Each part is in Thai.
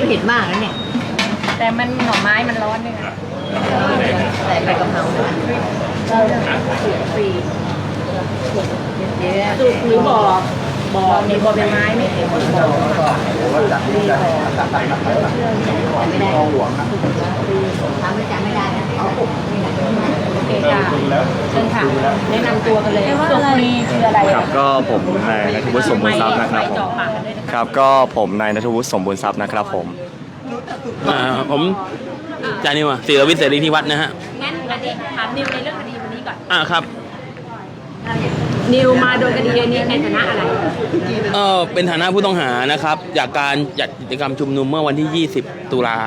ได้เผ็ดมากนะเนี่ยแต่มันหน่อไม้มันร้อนด้วยนะใส่ใบกะเพราด้วยฟรีเดี๋ยวสุกหรือบ่อบ่อมีบ่อใบไม้ไม่เห็นบ่อไม่ได้ทำไม่จำไม่ได้นะโอ เคค่ะ เชิญค่ะ แนะนำตัวกันเลยสุกรีคืออะไรครับก็ผมนายนัทวุฒิสมบูรณ์ทรัพย์นะครับผมจ่อปากกันด้วยนะครับก็ผมนายนัทวุฒิสมบูรณ์ทรัพย์นะครับผมอ่าผมจานิวอะศิรวิทย์เสรีที่วัดนะฮะงั้นอันนี้ถามนิวในเรื่องคดีวันนี้ก่อน อ่าครับ นิวมาโดนคดีนี้ในฐานะอะไร เออเป็นฐานะผู้ต้องหานะครับ จากการจัดกิจกรรมชุมนุมเมื่อวันที่ 20 ตุลา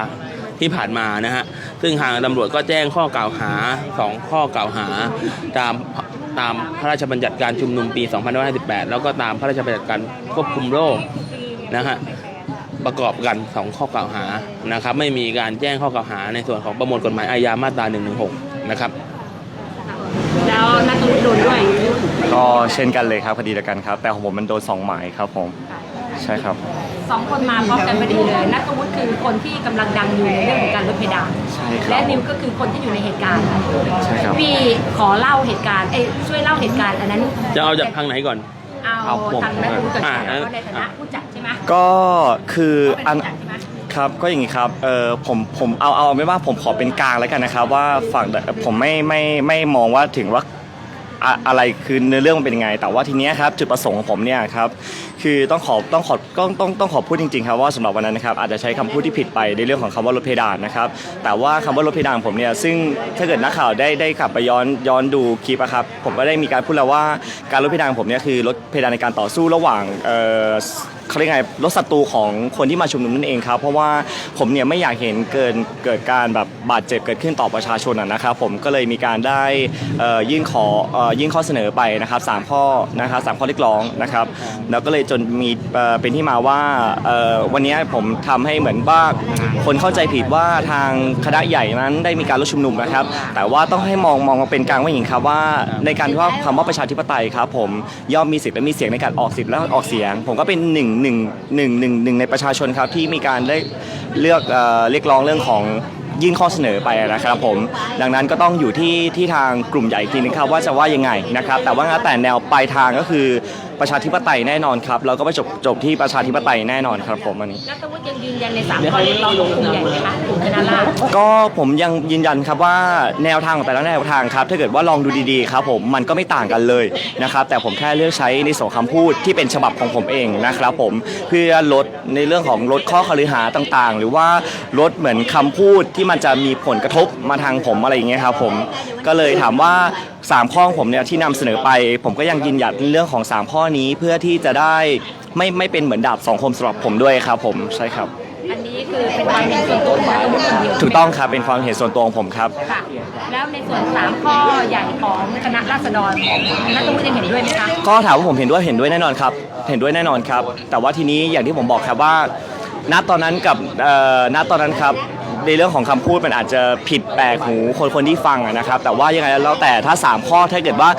ที่ผ่านมานะฮะซึ่งทางตำรวจก็แจ้งข้อกล่าวหา 2 ข้อกล่าวหาตามตามพระราชบัญญัติการชุมนุมปี 2558 แล้วก็ตามพระราชบัญญัติการควบคุมโรคนะฮะประกอบกัน 2 ข้อกล่าวหานะครับไม่มีการแจ้งข้อกล่าวหาในส่วนของประมวลกฎหมายอาญามาตรา 116 นะครับแล้วนัทวุฒิโดนด้วยก็เช่นกันเลยครับคดีเดียวกันครับ แต่ของผมมันโดนสองหมายครับผมใช่ครับ สองคนมาพร้อมกันพอดีเลยนัทวุฒิคือคนที่กำลังดังอยู่ในเรื่องของการลดเพดานใช่ครับ และนิวก็คือคนที่อยู่ในเหตุการณ์ใช่ครับ พี่ขอเล่าเหตุการณ์เอ้ยช่วยเล่าเหตุการณ์อันนั้นจะเอาจากทางไหนก่อน เอาเอาผมทางนัทวุฒิก่อนอ่าแล้วก็ในฐานะผู้จัดใช่ไหมก็คือเขาเป็นอัน ผู้จัดใช่ไหม ครับก็อย่างนี้ครับเออผมผมเอาเอาไม่ว่าผมขอเป็นกลางแล้วกันนะครับ ว่าฝั่งผมไม่ไม่ไม่มองว่าถึงว่า อะอะไรคือเนื้อเรื่องมันเป็นยังไง แต่ว่าทีเนี้ยครับจุดประสงค์ของผมเนี่ยครับคือต้องขอต้องขอต้องต้องต้องขอพูดจริงๆครับว่าสำหรับวันนั้นนะครับอาจจะใช้คำพูดที่ผิดไปในเรื่องของคำว่ารถเพดานนะครับแต่ว่าคำว่ารถเพดานผมเนี่ยซึ่งถ้าเกิดนักข่าวได้ได้กลับไปย้อนย้อนดูคลิปอะครับผมก็ได้มีการพูดแล้วว่าการรถเพดานผมเนี่ยคือรถเพดานในการต่อสู้ระหว่างเอ่อ เขาเรียกไงลดศัตรูของคนที่มาชุมนุมนั่นเองครับ เพราะว่าผมเนี่ยไม่อยากเห็นเกินเกิดการแบบบาดเจ็บเกิดขึ้นต่อประชาชนอะนะครับผมก็เลยมีการได้ยื่นขอยื่นข้อเสนอไปนะครับสามข้อนะครับสามข้อเรียกร้องนะครับแล้วก็เลยจนมีเป็นที่มาว่าวันนี้ผมทำให้เหมือนว่าคนเข้าใจผิดว่าทางคณะใหญ่นั้นได้มีการลดชุมนุมนะครับ แต่ว่าต้องให้มองมองมาเป็นกลางว่าอย่างครับว่าในการที่ว่าคำว่าประชาธิปไตยครับผมย่อมมีสิทธิ์และมีเสียงในการออกสิทธิ์และออกเสียง ผมก็เป็นหนึ่งหนึ่งหนึ่งหนึ่งหนึ่งในประชาชนครับที่มีการได้เลือกเอ่อเรียกร้องเรื่องของยื่นข้อเสนอไปนะครับผมดังนั้นก็ต้องอยู่ที่ที่ทางกลุ่มใหญ่อีกทีนึงครับว่าจะว่ายังไงนะครับแต่ว่าแต่แนวปลายทางก็คือประชาธิปไตยแน่นอนครับแล้วก็ไปจบจบที่ประชาธิปไตยแน่นอนครับผมอันนี้นัทวุฒิยังยืนยันในสามข้อเรียกร้องของกลุ่มใหญ่ไหมคะกลุ่มคณะราษฎรก็ผมยังยืนยันครับว่าแนวทางของแต่ละแนวทางครับ ถ้าเกิดว่าลองดูดีๆครับผมมันก็ไม่ต่างกันเลยนะครับแต่ผมแค่เลือกใช้ในส่วนคำพูดที่เป็นฉบับของผมเองนะครับผมเพื่อลดในเรื่องของลดข้อคลือหาต่างๆ หรือว่าลดเหมือนคำพูดที่มันจะมีผลกระทบมาทางผมอะไรอย่างเงี้ยครับผมก็เลยถามว่า สามข้อของผมเนี่ยที่นำเสนอไป ผมก็ยังยืนหยัดในเรื่องของสามข้อนี้เพื่อที่จะได้ไม่ไม่เป็นเหมือนดาบสองคมสำหรับผมด้วยครับผมใช่ครับ อันนี้คือเป็นความเห็นส่วนตัวของนัทวุฒิคนเดียวถูกต้องครับเป็นความเห็นส่วนตัวของผมครับ ค่ะ แล้วในส่วนสามข้อใหญ่ของคณะราษฎรนัทวุฒิยังเห็นด้วยไหมคะก็ถามว่าผมเห็นด้วยเห็นด้วยแน่นอนครับ เห็นด้วยแน่นอนครับ แต่ว่าทีนี้อย่างที่ผมบอกครับว่า ณตอนนั้นกับเอ่อณตอนนั้นครับ ในเรื่องของคำพูดมันอาจจะผิดแปลกหูคนคนที่ฟังอะนะครับ แต่ว่ายังไงแล้วแต่ถ้า 3 ข้อถ้าเกิดว่า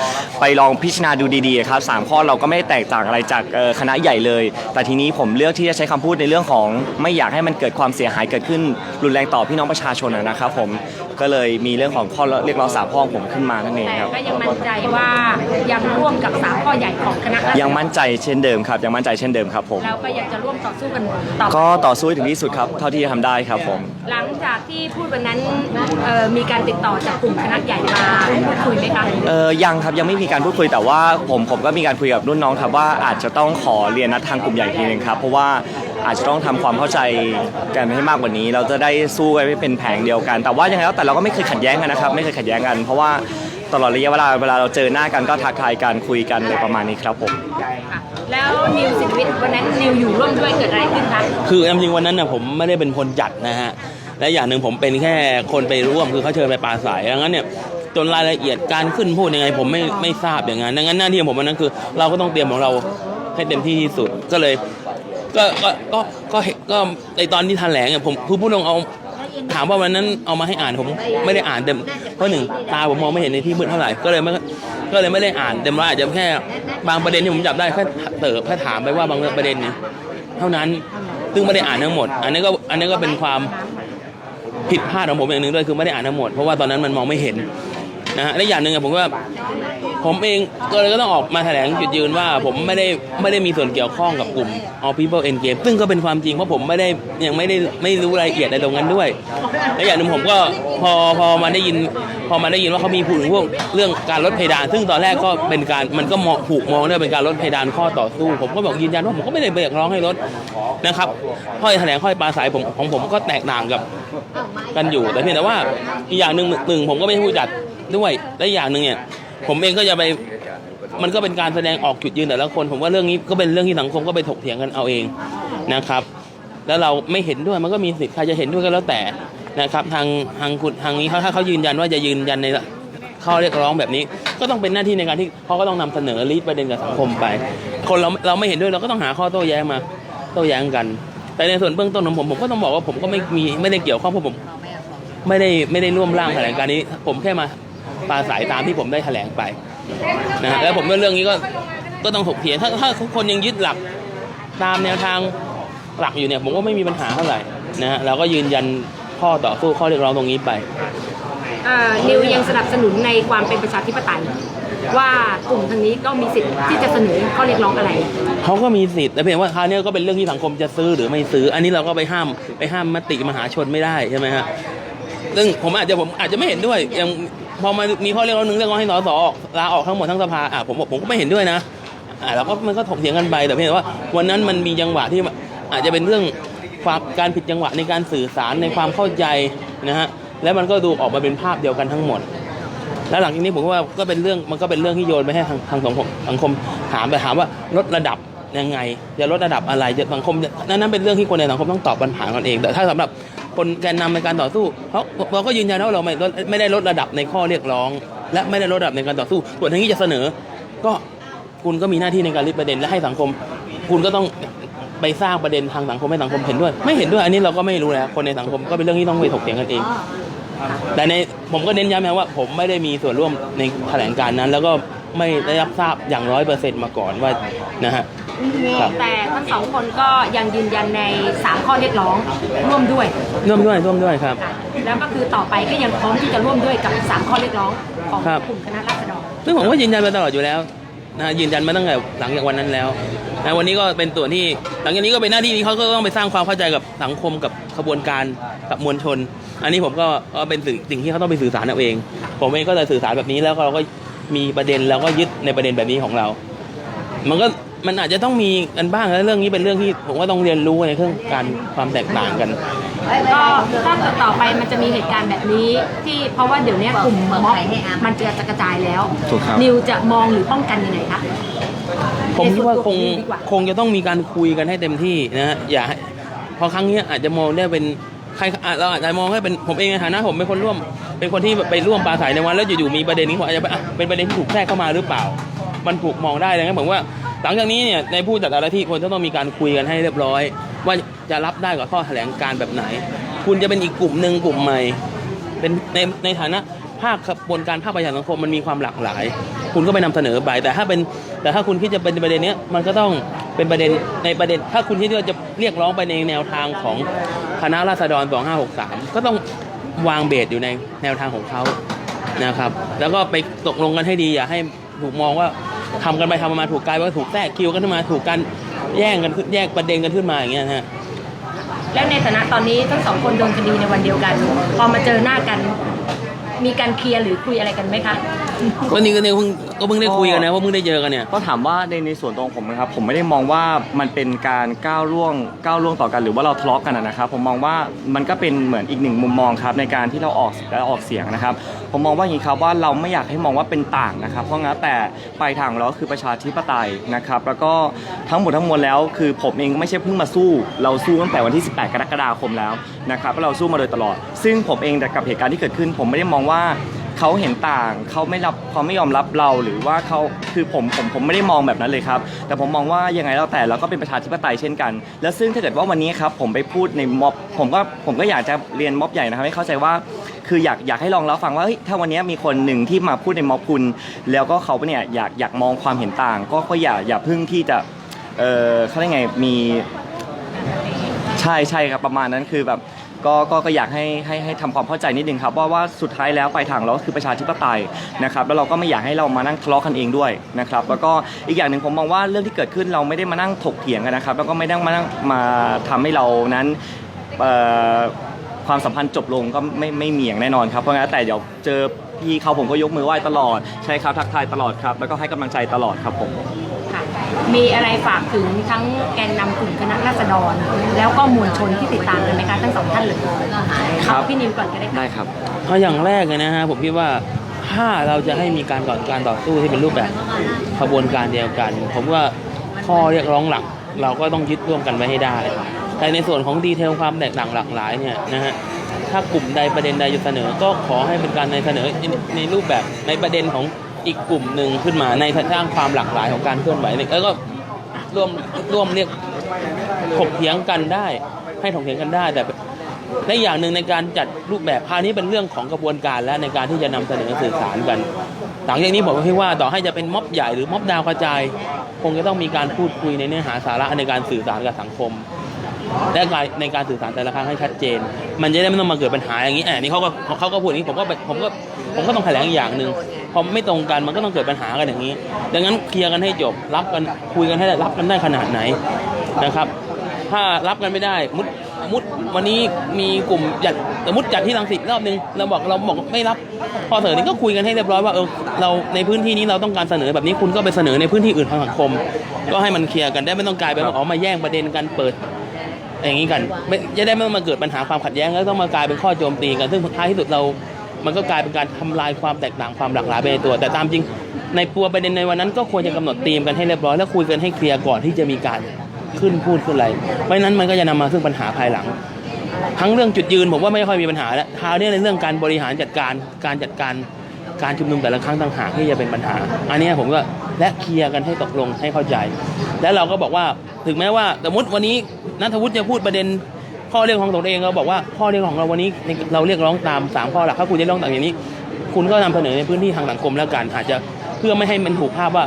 ไปลองพิจารณาดูดีๆครับสามข้อเราก็ไม่ได้แตกต่างอะไรจากเอ่อคณะใหญ่เลย แต่ทีนี้ผมเลือกที่จะใช้คำพูดในเรื่องของ ไม่อยากให้มันเกิดความเสียหายเกิดขึ้นรุนแรงต่อพี่น้องประชาชนอะนะครับผม ก็เลยมีเรื่องของข้อเรียกร้องสามข้อของผมขึ้นมานั่นเองแต่ครับ ก็ยังมั่นใจว่ายังร่วมกับสามข้อใหญ่ของคณะราษฎรยังมั่นใจเช่นเดิมครับ ยังมั่นใจเช่นเดิมครับผม แล้วก็ยังจะร่วมต่อสู้กันต่อไปก็ต่อสู้ให้ถึงที่สุดครับ เท่าที่จะทำได้ครับผม หลังจากที่พูดวันนั้นเอ่อมีการติดต่อจากกลุ่มคณะใหญ่มาพูดคุยไหมคะเออยังครับยังไม่มีการพูดคุยแต่ว่าผมผมก็มีการคุยกับรุ่นน้องครับว่าอาจจะต้องขอเรียนนัดทางกลุ่มใหญ่อีกทีนึงครับเพราะว่า อาจจะต้องทำความเข้าใจกันให้มากกว่านี้ เราจะได้สู้กันไม่เป็นแผงเดียวกัน แต่ว่ายังไงแล้วแต่เราก็ไม่เคยขัดแย้งกันนะครับ ไม่เคยขัดแย้งกัน เพราะว่าตลอดระยะเวลาเวลาเราเจอหน้ากันก็ทักทายกันคุยกันอะไรประมาณนี้ครับผมค่ะแล้วนิวสิทธิวิทย์วันนั้นนิวอยู่ร่วมด้วยเกิดอะไรขึ้นคะคือจริงๆวันนั้นน่ะผมไม่ได้เป็นคนจัดนะฮะและอย่างหนึ่งผมเป็นแค่คนไปร่วมคือเขาเชิญไปปราศัยดังนั้นเนี่ยจนรายละเอียดการขึ้นพูดยังไงผมไม่ไม่ทราบอย่างนั้นดังนั้นหน้าที่ของผมวันนั้นคือ เราก็ต้องเตรียมของเราให้เต็มที่ที่สุดก็เลย ก็ก็ก็ก็ก็ในตอนที่แถลงเนี่ยผมคือพูดตรงเอาถามว่าวันนั้นเอามาให้อ่านผมไม่ได้อ่านเต็มเพราะหนึ่งตาผมมองไม่เห็นในที่มืดเท่าไหร่ก็เลยไม่ก็เลยไม่ได้อ่านเต็มว่าอาจจะแค่บางประเด็นที่ผมจับได้แค่เติบแค่ถามไปว่าบางประเด็นเนี่ยเท่านั้นซึ่งไม่ได้อ่านทั้งหมด อันนี้ก็อันนี้ก็เป็นความผิดพลาดของผมอย่างหนึ่งด้วยคือไม่ได้อ่านทั้งหมดเพราะว่าตอนนั้นมันมองไม่เห็นนะฮะและอย่างหนึ่งผมว่า ผมเองก็เลยก็ต้องออกมาแถลงจุดยืนว่าผมไม่ได้ไม่ได้มีส่วนเกี่ยวข้องกับกลุ่ม All People Endgame ซึ่งก็เป็นความจริงเพราะผมไม่ได้ยังไม่ได้ไม่รู้รายละเอียดในตรงนั้นด้วยและอย่างหนึ่งผมก็พอพอมาได้ยิน พอมาได้ยินว่าเขามีพูดถึงพวกเรื่องการลดเพดาน ซึ่งตอนแรกก็เป็นการมันก็มองถูกมองด้วยเป็นการลดเพดานข้อต่อสู้ ผมก็บอกยืนยันว่าผมก็ไม่ได้เรียกร้องให้ลดนะครับข้อแถลงข้อปราศัยผมของผมก็แตกต่างกับกันอยู่แต่เพียงแต่ว่าอีกอย่างหนึ่งหนึ่งผมก็ไม่ใช่ผู้จัดด้วยและอีกอย่างหนึ่งเนี่ย ผมเองก็จะไปมันก็เป็นการแสดงออกจุดยืนแต่ละคน ผมว่าเรื่องนี้ก็เป็นเรื่องที่สังคมก็ไปถกเถียงกันเอาเองนะครับ แล้วเราไม่เห็นด้วยมันก็มีสิทธิ์ใครจะเห็นด้วยก็แล้วแต่นะครับ ทางทางคุณทางนี้เขาถ้าเขายืนยันว่าจะยืนยันในข้อเรียกร้องแบบนี้ ก็ต้องเป็นหน้าที่ในการที่เขาก็ต้องนำเสนอรีดประเด็นกับสังคมไป คนเราเราไม่เห็นด้วยเราก็ต้องหาข้อโต้แย้งมาโต้แย้งกัน แต่ในส่วนเบื้องต้นของผมผมก็ต้องบอกว่าผมก็ไม่มีไม่ได้เกี่ยวข้องเพราะผมไม่ได้ไม่ได้ร่วมร่างแถลงการนี้ ผมแค่มา ปราศัยตามที่ผมได้แถลงไปนะฮะแล้วผมว่าเรื่องนี้ก็ก็ต้องถกเถียงถ้าถ้าคนยังยึดหลักตามแนวทางหลักอยู่เนี่ยผมก็ไม่มีปัญหาเท่าไหร่นะฮะเราก็ยืนยันข้อต่อสู้ข้อเรียกร้องตรงนี้ไปเอ่อนิวยังสนับสนุนในความเป็นประชาธิปไตย ว่ากลุ่มทางนี้ก็มีสิทธิ์ที่จะเสนอข้อเรียกร้องอะไร เขาก็มีสิทธิ์แต่เพียงว่าคราวนี้ก็เป็นเรื่องที่สังคมจะซื้อหรือไม่ซื้อ อันนี้เราก็ไปห้ามไปห้ามมติมหาชนไม่ได้ใช่ไหมฮะซึ่งผมอาจจะผมอาจจะไม่เห็นด้วยอย่าง พอมามีข้อเรียกร้องหนึ่งเรียกร้องให้สสออกลาออกทั้งหมดทั้งสภาอะผมบอกผมก็ไม่เห็นด้วยนะอ่าเราก็มันก็ถกเถียงกันไปแต่เพียงแต่ว่าวันนั้นมันมีจังหวะที่อาจจะเป็นเรื่องความการผิดจังหวะในการสื่อสารในความเข้าใจนะฮะแล้วมันก็ดูออกมาเป็นภาพเดียวกันทั้งหมด แล้วหลังจากนี้ผมก็ว่าก็เป็นเรื่องมันก็เป็นเรื่องที่โยนไปให้ทางทางสังคมสังคมถามไปถามว่าลดระดับยังไงจะลดระดับอะไรจะสังคมนั่นนั้นเป็นเรื่องที่คนในสังคมต้องตอบปัญหากันเอง แต่ถ้าสำหรับ คนแกนนำในการต่อสู้เขาเราก็ยืนยันว่าเราไม่ลดไม่ได้ลดระดับในข้อเรียกร้อง และไม่ได้ลดระดับในการต่อสู้ ส่วนทางนี้จะเสนอ ก็คุณก็มีหน้าที่ในการริบประเด็นและให้สังคม คุณก็ต้องไปสร้างประเด็นทางสังคมให้สังคมเห็นด้วย ไม่เห็นด้วยอันนี้เราก็ไม่รู้แล้วคนในสังคมก็เป็นเรื่องที่ต้องไปถกเถียงกันเอง แต่ในผมก็เน้นย้ำนะว่า ผมไม่ได้มีส่วนร่วมในแถลงการณ์นั้น แล้วก็ไม่ได้รับทราบอย่างร้อยเปอร์เซ็นต์มาก่อนว่านะฮะ ครับ แต่ทั้งสองคนก็ยังยืนยันใน 3 ข้อเรียกร้องร่วมด้วย ร่วมด้วยร่วมด้วยครับค่ะแล้วก็คือต่อไปก็ยังพร้อมที่จะร่วมด้วยกับ 3 ข้อเรียกร้องของครับ กลุ่มคณะราษฎรซึ่งผมก็ยืนยันมาตลอดอยู่แล้วนะยืนยันมาตั้งแต่หลังจากวันนั้นแล้วนะวันนี้ก็เป็นส่วนที่หลังจากนี้ก็เป็นหน้าที่ที่เขาก็ต้องไปสร้างความเข้าใจกับสังคมกับขบวนการกับมวลชน อันนี้ผมก็ก็เป็นสิ่งสิ่งที่เขาต้องไปสื่อสารเอาเอง ผมเองก็เลยสื่อสารแบบนี้แล้วก็เราก็มีประเด็นแล้วก็ยึดในประเด็นแบบนี้ของเรา มันก็ มันอาจจะต้องมีกันบ้างแล้วเรื่องนี้เป็นเรื่องที่ผมก็ต้องเรียนรู้ในเรื่องการความแตกต่างกัน ก็ถ้าเกิดต่อไปมันจะมีเหตุการณ์แบบนี้ ที่เพราะว่าเดี๋ยวนี้กลุ่มม็อบมันจะกระจายแล้ว ถูกครับ นิวจะมองหรือป้องกันยังไงคะผมคิดว่าคงในส่วนตัวของนิวดีกว่าคงจะต้องมีการคุยกันให้เต็มที่นะฮะอย่าให้เพอครั้งนี้อาจจะมองได้เป็นใครอะเราอาจจะมองให้เป็นผมเองในฐานะผมเป็นคนร่วม เป็นคนที่ไปร่วมปราศัยในวันแล้วอยู่ๆมีประเด็นนี้ผมอาจจะไปอะเป็นประเด็นที่ถูกแทรกเข้ามาหรือเปล่า มันถูกมองได้เลยงั้นผมว่า หลังจากนี้เนี่ยในผู้จัดแต่ละที่คนจะต้องมีการคุยกันให้เรียบร้อย ว่าจะรับได้กับข้อแถลงการแบบไหน คุณจะเป็นอีกกลุ่มหนึ่งกลุ่มใหม่ เป็นในในฐานะภาคขบวนการภาคประชาสังคมมันมีความหลากหลาย คุณก็ไปนำเสนอไปแต่ถ้าเป็นแต่ถ้าคุณคิดจะเป็นประเด็นเนี้ยมันก็ต้องเป็นประเด็นในประเด็น ถ้าคุณคิดว่าจะเรียกร้องไปในแนวทางของคณะราษฎร 2563 ก็ต้องวางเบสอยู่ในแนวทางของเขานะครับ แล้วก็ไปตกลงกันให้ดีอย่าให้ถูกมองว่า ทำกันไปทำมาถูกกลายว่าถูกแทรกคิวกันขึ้นมาถูกกันแย่งกันขึ้นแยกประเด็นกันขึ้นมาอย่างเงี้ยฮะแล้วในฐานะตอนนี้ทั้งสองคนโดนคดีในวันเดียวกัน พอมาเจอหน้ากัน มีการเคลียร์หรือคุยอะไรกันไหมคะวันนี้ก็เนี่ยเพิ่งก็เพิ่งได้คุยกันนะว่าเพิ่งได้เจอกันเนี่ย ก็ถามว่าในในส่วนตรงผมนะครับผมไม่ได้มองว่ามันเป็นการก้าวล่วงก้าวล่วงต่อกันหรือว่าเราทะเลาะกันนะครับผมมองว่ามันก็เป็นเหมือนอีกหนึ่งมุมมองครับในการที่เราออกและออกเสียงนะครับ ผมมองว่าอย่างนี้ครับว่าเราไม่อยากให้มองว่าเป็นต่างนะครับ เพราะงั้นแต่ปลายทางของเราคือประชาธิปไตยนะครับ แล้วก็ทั้งหมดทั้งมวลแล้ว คือผมเองไม่ใช่เพิ่งมาสู้ เราสู้ตั้งแต่วันที่ 18 กรกฎาคมแล้วนะครับเราสู้มาโดยตลอด ซึ่งผมเองแต่กับเหตุการณ์ที่เกิดขึ้น ผมไม่ได้มองว่า เขาเห็นต่างเขาไม่รับเขาไม่ยอมรับเราหรือว่าเขาคือผมผมผมไม่ได้มองแบบนั้นเลยครับ แต่ผมมองว่ายังไงแล้วแต่เราก็เป็นประชาธิปไตยเช่นกัน แล้วซึ่งถ้าเกิดว่าวันนี้ครับผมไปพูดในม็อบผมก็ผมก็อยากจะเรียนม็อบใหญ่นะครับให้เข้าใจว่าคืออยากอยากให้ลองรับฟังว่าเฮ้ยถ้าวันนี้มีคนหนึ่งที่มาพูดในม็อบคุณ แล้วก็เขาเนี่ยอยากอยากมองความเห็นต่าง ก็ก็อย่าอย่าพึ่งที่จะเออเขาเรียกไงมีใช่ใช่ครับประมาณนั้นคือแบบ ก็ก็ก็อยากให้ให้ให้ทำความเข้าใจนิดนึงครับว่าว่าสุดท้ายแล้วปลายทางเราก็คือประชาธิปไตยนะครับแล้วเราก็ไม่อยากให้เรามานั่งทะเลาะกันเองด้วยนะครับแล้วก็อีกอย่างหนึ่งผมมองว่าเรื่องที่เกิดขึ้นเราไม่ได้มานั่งถกเถียงกันนะครับแล้วก็ไม่ได้มานั่งมาทำให้เรานั้นเอ่อความสัมพันธ์จบลงก็ไม่ไม่มีอย่างแน่นอนครับเพราะงั้นแต่เดี๋ยวเจอพี่เขาผมก็ยกมือไหว้ตลอดใช่ครับทักทายตลอดครับแล้วก็ให้กำลังใจตลอดครับผม มีอะไรฝากถึงทั้งแกนนำกลุ่มคณะราษฎร แล้วก็มวลชนที่ติดตามกันไหมคะทั้งสองท่านเลยครับพี่นิวก่อนก็ได้ค่ะได้ครับเอาอย่างแรกเลยนะฮะผมคิดว่าถ้าเราจะให้มีการก่อนการต่อสู้ที่เป็นรูปแบบขบวนการเดียวกัน ผมว่าข้อเรียกร้องหลักเราก็ต้องยึดร่วมกันไว้ให้ได้ แต่ในส่วนของดีเทลความแตกต่างหลากหลายเนี่ยนะฮะถ้ากลุ่มใดประเด็นใดจะเสนอ ก็ขอให้เป็นการในเสนอในในรูปแบบในประเด็นของ อีกกลุ่มหนึ่งขึ้นมาในสร้างความหลากหลายของการเคลื่อนไหวแล้วก็ร่วมร่วมเรียกถกเถียงกันได้ ให้ถกเถียงกันได้ แต่และอย่างหนึ่งในการจัดรูปแบบคราวนี้เป็นเรื่องของกระบวนการและในการที่จะนำเสนอสื่อสารกันหลังจากนี้ผมคิดว่าต่อให้จะเป็นม็อบใหญ่หรือม็อบดาวกระจาย คงจะต้องมีการพูดคุยในเนื้อหาสาระในการสื่อสารกับสังคม และการในการสื่อสารแต่ละครั้งให้ชัดเจน มันจะได้ไม่ต้องมาเกิดปัญหาอย่างนี้แอบนี่เขาก็เขาก็พูดอย่างนี้ผมก็ผมก็ผมก็ต้องแถลงอีกอย่างหนึ่งพอไม่ตรงกันมันก็ต้องเกิดปัญหากันอย่างนี้ ดังนั้นเคลียร์กันให้จบรับกันคุยกันให้ได้รับกันได้ขนาดไหนนะครับ ถ้ารับกันไม่ได้มุดมุดวันนี้มีกลุ่มจัดสมมติจัดที่รังสิตรอบนึงเราบอกเราบอกไม่รับ พอเสนอนี้ก็คุยกันให้เรียบร้อยว่าเออเราในพื้นที่นี้เราต้องการเสนอแบบนี้คุณก็ไปเสนอในพื้นที่อื่นทางสังคม ก็ให้มันเคลียร์กันได้ไม่ต้องกลายเป็นว่าอ๋อมาแย่งประเด็นกันเปิด อย่างนี้กันไม่จะได้ไม่มาเกิดปัญหาความขัดแย้งแล้วต้องมากลายเป็นข้อโจมตีกันซึ่งท้ายที่สุดเรา มันก็กลายเป็นการทำลายความแตกต่างความหลากหลายไปในตัว แต่ตามจริงในตัวประเด็นในวันนั้นก็ควรจะกำหนดธีมกันให้เรียบร้อยแล้วคุยกันให้เคลียร์ก่อนที่จะมีการขึ้นพูดขึ้นอะไรไม่นั้นมันก็จะนำมาซึ่งปัญหาภายหลัง ทั้งเรื่องจุดยืนผมว่าไม่ค่อยมีปัญหาแล้วคราวนี้ในเรื่องการบริหารจัดการการจัดการการชุมนุมแต่ละครั้งต่างหากที่จะเป็นปัญหา อันนี้ผมก็และเคลียร์กันให้ตกลงให้เข้าใจ แล้วเราก็บอกว่าถึงแม้ว่าสมมติวันนี้ นัทวุฒิจะพูดประเด็นข้อเรียกร้องของตัวเองเราบอกว่าข้อเรียกร้องของเราวันนี้เราเรียกร้องตามสามข้อหลักถ้าคุณจะเรียกร้องต่างอย่างนี้ คุณก็นำเสนอในพื้นที่ทางสังคมแล้วกัน อาจจะเพื่อไม่ให้มันถูกภาพว่า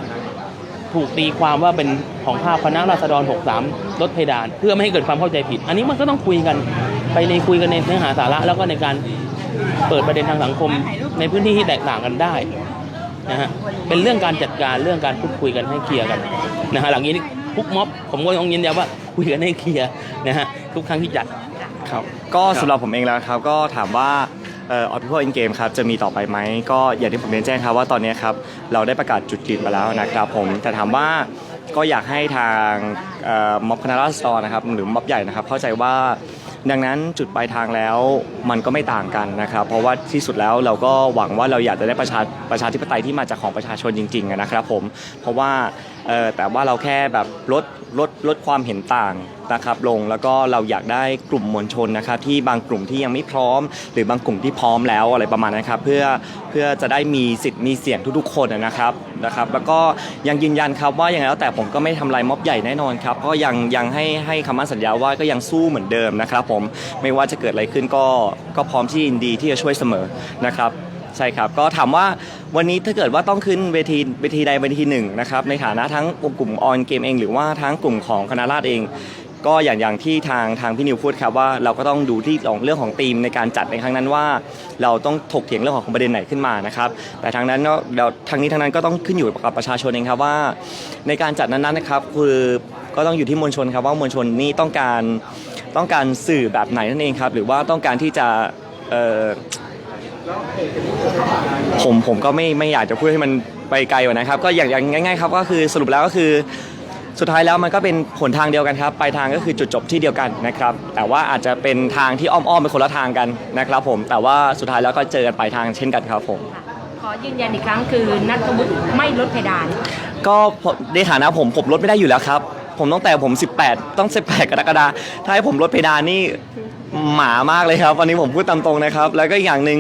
ถูกตีความว่าเป็นของภาพคณะราษฎร 63 ลดเพดาน เพื่อไม่ให้เกิดความเข้าใจผิด อันนี้มันก็ต้องคุยกันไปในคุยกันในเนื้อหาสาระ แล้วก็ในการเปิดประเด็นทางสังคมในพื้นที่ที่แตกต่างกันได้นะฮะเป็นเรื่องการจัดการเรื่องการพูดคุยกันให้เคลียร์กันนะฮะหลังนี้ทุกม็อบผมก็ต้องยืนยันว่า คุยกันให้เคลียร์นะฮะทุกครั้งที่จัดครับ ก็สำหรับผมเองแล้วครับก็ถามว่าเอ่อ People in Game ครับจะมีต่อไปไหมก็อย่างที่ผมเรียนแจ้งครับว่าตอนนี้ครับเราได้ประกาศจุดยืนมาแล้วนะครับผมแต่ถามว่าก็อยากให้ทางม็อบคณะราษฎรนะครับหรือม็อบใหญ่นะครับเข้าใจว่าดังนั้นจุดปลายทางแล้วมันก็ไม่ต่างกันนะครับ เพราะว่าที่สุดแล้วเราก็หวังว่าเราอยากจะได้ประชาประชาธิปไตยที่มาจากของประชาชนจริงๆนะครับผมเพราะว่า เออแต่ว่าเราแค่แบบลดลดลดความเห็นต่างนะครับลงแล้วก็เราอยากได้กลุ่มมวลชนนะครับที่บางกลุ่มที่ยังไม่พร้อม หรือบางกลุ่มที่พร้อมแล้วอะไรประมาณนั้ครับเพื่อเพื่อจะได้มีสิทธิ์มีเสียงทุกๆ คนนะครับนะครับแล้วก็ยังยืนยันครับว่าอย่างไรแล้วแต่ผมก็ไม่ทำลายม็อบใหญ่แน่นอนครับก็ยังยังให้ให้คำมั่นสัญญาว่าก็ยังสู้เหมือนเดิมนะครับผมไม่ว่าจะเกิดอะไรขึ้นก็ก็พร้อมที่ยินดีที่จะช่วยเสมอนะครับ ใช่ครับก็ถามว่าวันนี้ถ้าเกิดว่าต้องขึ้นเวทีเวทีใดเวทีหนึ่งนะครับในฐานะทั้งกลุ่มออนเกมเอง หรือว่าทั้งกลุ่มของคณะราษฎรเอง ก็อย่างอย่างที่ทางทางพี่นิวพูดครับว่าเราก็ต้องดูที่ของเรื่องของธีมในการจัดในครั้งนั้นว่า เราต้องถกเถียงเรื่องของประเด็นไหนขึ้นมานะครับแต่ทางนั้นเนาะเดี๋ยวทางนี้ทางนั้นก็ต้องขึ้นอยู่กับประชาชนเองครับว่า ในการจัดนั้นๆนะครับคือก็ต้องอยู่ที่มวลชนครับว่ามวลชนนี่ต้องการต้องการสื่อแบบไหนนั่นเองครับหรือว่าต้องการที่จะเอ่อ ผมผมก็ไม่ไม่อยากจะพูดให้มันไปไกลกว่านะครับก็อย่างอย่างง่ายๆครับก็คือสรุปแล้วก็คือสุดท้ายแล้วมันก็เป็นหนทางเดียวกันครับปลายทางก็คือจุดจบที่เดียวกันนะครับ แต่ว่าอาจจะเป็นทางที่อ้อมๆเป็นคนละทางกันนะครับ ผมแต่ว่าสุดท้ายแล้วก็เจอกันปลายทางเช่นกันครับผมขอยืนยันอีกครั้งคือนัทวุฒิไม่ลดเพดาน ก็ผมในฐานะผมผมลดไม่ได้อยู่แล้วครับ ผมตั้งแต่ผม 18 ต้อง 18 กรกฎาคมถ้าให้ผมลดเพดานนี่หมามากเลยครับ วันนี้ผมพูดตามตรงนะครับ แล้วก็อีกอย่างหนึ่ง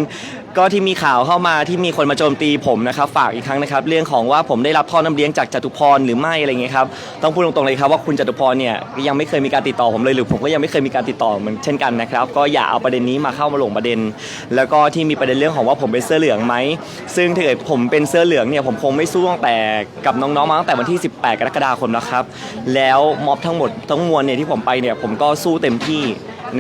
ก็ที่มีข่าวเข้ามาที่มีคนมาโจมตีผมนะครับฝากอีกครั้งนะครับ เรื่องของว่าผมได้รับท่อน้ำเลี้ยงจากจตุพรหรือไม่อะไรเงี้ยครับต้องพูดตรงๆเลยครับว่าคุณจตุพรเนี่ยยังไม่เคยมีการติดต่อผมเลยหรือผมก็ยังไม่เคยมีการติดต่อเหมือนเช่นกันนะครับ ก็อย่าเอาประเด็นนี้มาเข้ามาหลงประเด็น แล้วก็ที่มีประเด็นเรื่องของว่าผมเป็นเสื้อเหลืองไหมซึ่งถ้าเกิดผมเป็นเสื้อเหลืองเนี่ยผมคงไม่สู้ตั้งแต่กับน้องๆมาตั้งแต่วันที่ 18 กรกฎาคมแล้วครับแล้วม็อบทั้งหมดทั้งมวลเนี่ยที่ผมไปเนี่ยผมก็สู้เต็มที่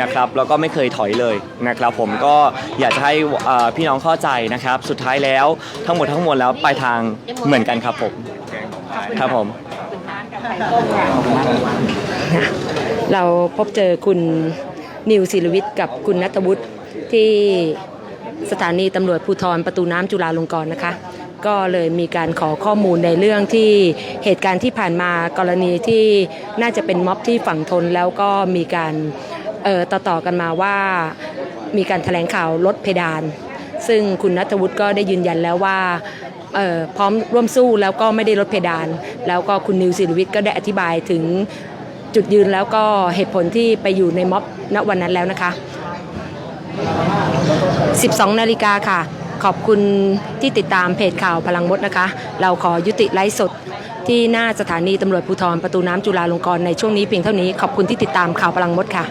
นะครับแล้วก็ไม่เคยถอยเลยนะครับผมก็อยากจะให้เอ่อพี่น้องเข้าใจนะครับ สุดท้ายแล้วทั้งหมดทั้งมวลแล้วปลายทางเหมือนกันครับผมครับผม เราพบเจอคุณนิวศิรวิทย์กับคุณนัทวุฒิที่สถานีตำรวจภูธรประตูน้ำจุฬาลงกรณ์นะคะ ก็เลยมีการขอข้อมูลในเรื่องที่เหตุการณ์ที่ผ่านมากรณีที่น่าจะเป็นม็อบที่ฝั่งทนแล้วก็มีการเอ่อ ต่อๆกันมาว่ามีการแถลงข่าวลดเพดาน ซึ่งคุณนัทวุฒิก็ได้ยืนยันแล้วว่าเอ่อพร้อมร่วมสู้แล้วก็ไม่ได้ลดเพดาน แล้วก็คุณนิวศิริวิทย์ก็ได้อธิบายถึงจุดยืนแล้วก็เหตุผลที่ไปอยู่ในม็อบณวันนั้นแล้วนะคะ 12 นาฬิกาค่ะ ขอบคุณที่ติดตามเพจข่าวพลังมดนะคะ เราขอยุติไลฟ์สดที่หน้าสถานีตำรวจภูธรประตูน้ำจุฬาลงกรณ์ในช่วงนี้เพียงเท่านี้ขอบคุณที่ติดตามข่าวพลังมดค่ะ